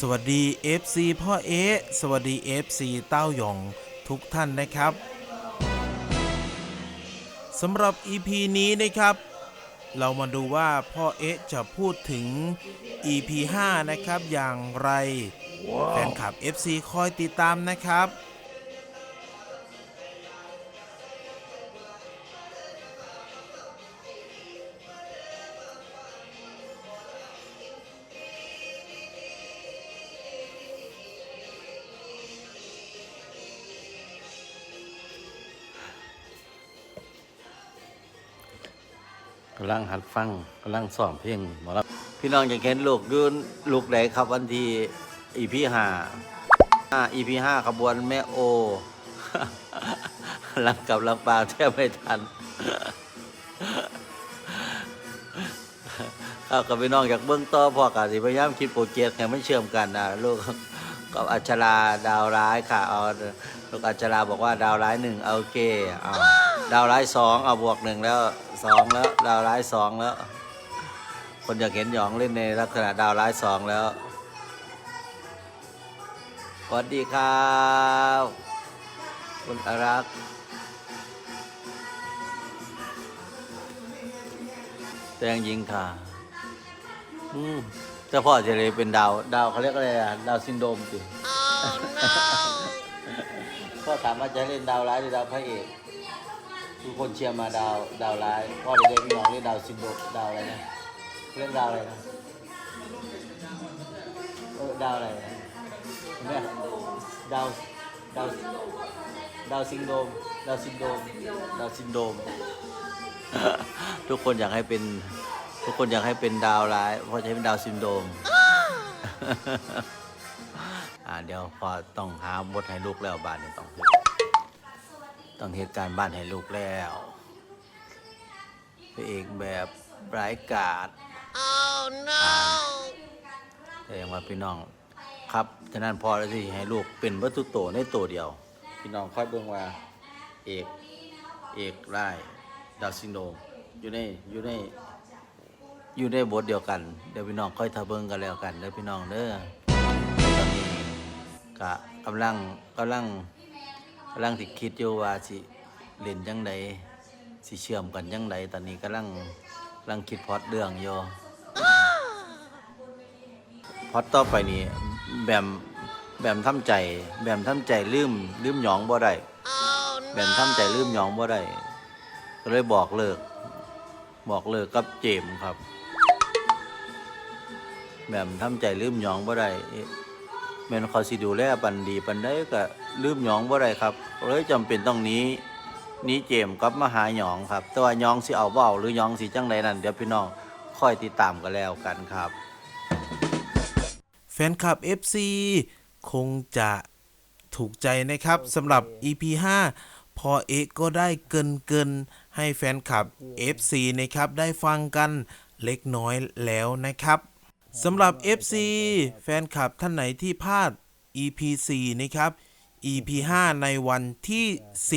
สวัสดี FC พ่อเอสวัสดี FC เต้าหยองทุกท่านนะครับสำหรับ EP นี้นะครับ เรามาดูว่าพ่อเอะจะพูดถึง EP 5 นะครับอย่างไรแฟนคลับ FC คอยติดตามนะครับ กำลังหัดฟังกำลังซ้อมเพลงหมอลำพี่น้องอยากเห็นลูกยืนลูกไหนครับวันที่อีพีห้าอีพีห้าขบวนแม่โอลังกับลำปางแทบไม่ทันเอากับพี่น้องอยากเบื้องต่อพ่อกาสิพยายามคิดโปรเจกต์ให้มันเชื่อมกันนะลูกกับอัชราดาวร้ายค่ะเอา ลูกอัชราบอกว่าดาวร้ายหนึ่งโอเคเอาดาวร้ายสองเอาบวกหนึ่งแล้วสองแล้ว ดาวร้ายสองแล้ว คนอยากเห็นหยองเล่นในลักษณะดาวร้ายสองแล้วสวัสดีครับคุณอารักษ์แตงยิงค่ะอืมเจ้าพ่อจะเลยเป็นดาว ดาวเขาเรียกอะไรอะดาวซินโดรมสิ พ่อถามว่าจะเล่นดาวร้ายหรือดาวพระเอกทุกคนเชียร์มาดาวดาวร้ายพ่อเด็กๆพี่น้องเล่นดาวซินโดมดาวอะไรนะเล่นดาวอะไรนะเออดาวอะไรนะเนไหมดาวดาวดาวซินโดมดาวซินโดมดาวซินโดม ทุกคนอยากให้เป็น ทุกคนอยากให้เป็นดาวร้ายเพราะจะให้เป็นดาวซินโดม อ่าเดี๋ยวพอต้องหาบทให้ลูกแล้วบ้านนี้ต้องเฮ็ดต้องเหตุการณ์บ้านให้ลูกแล้วพระเอกแบบร้ายกาจ oh no แต่ยังว่าพี่น้องครับฉะนั้นพอแล้วที่ให้ลูกเป็นวัตถุโตในตัวเดียว พี่น้องค่อยเบิ่งว่าเอกเอกร้ายดาวซินโดรมอยู่ในอยู่ในอยู่ในบทเดียวกัน เดี๋ยวพี่น้องค่อยทะเบิงกันแล้วกันเด้อพี่น้องเด้อตอนนี้ กะกำลังกำลังกำลังสิคิดอยู่ว่าสิเล่นจังใดสิเชื่อมกันจังใดตอนนี้กำลังกำลังคิดพอดเรื่องอยู่พอดต่อไปนี้แบมแบมทำใจ แบมทำใจลืมลืมหยองบ่ได้แบมทำใจลืมหยองบ่ได้ก็เลยบอกเลิก บอกเลิกกับเจมครับ แบบทำใจลืมหยองบ่ได้ แม่นเขาสิดูแลปันดีปันได้ก็ลืมหยองบ่ได้ครับเลยจำเป็นต้องนี้นี้เจมกับมาหาหยองครับ แต่ว่าหยองสิเอาเบเอาหรือหยองสิจังใดนั่นเดี๋ยวพี่น้องค่อยติดตามกันแล้วกันครับ แฟนคลับ FC คงจะถูกใจนะครับสำหรับ EP 5 พอเอกก็ได้เกินเกินให้แฟนคลับ FC นะครับได้ฟังกันเล็กน้อยแล้วนะครับ สำหรับ FC แฟนคลับท่านไหนที่พลาด EP 4นะครับ EP 5ในวันที่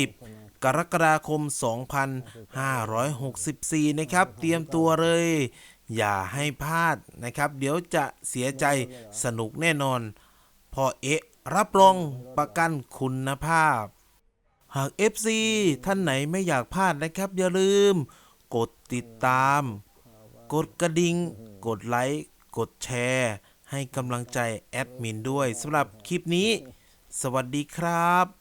10 กรกฎาคม 2564 นะครับ เตรียมตัวเลย อย่าให้พลาดนะครับ เดี๋ยวจะเสียใจสนุกแน่นอน พอเอะรับรองประกันคุณภาพ หาก FC ท่านไหนไม่อยากพลาดนะครับ อย่าลืม กดติดตาม กดกระดิ่ง กดไลค์ กดแชร์ ให้กำลังใจแอดมินด้วยสำหรับคลิปนี้ สวัสดีครับ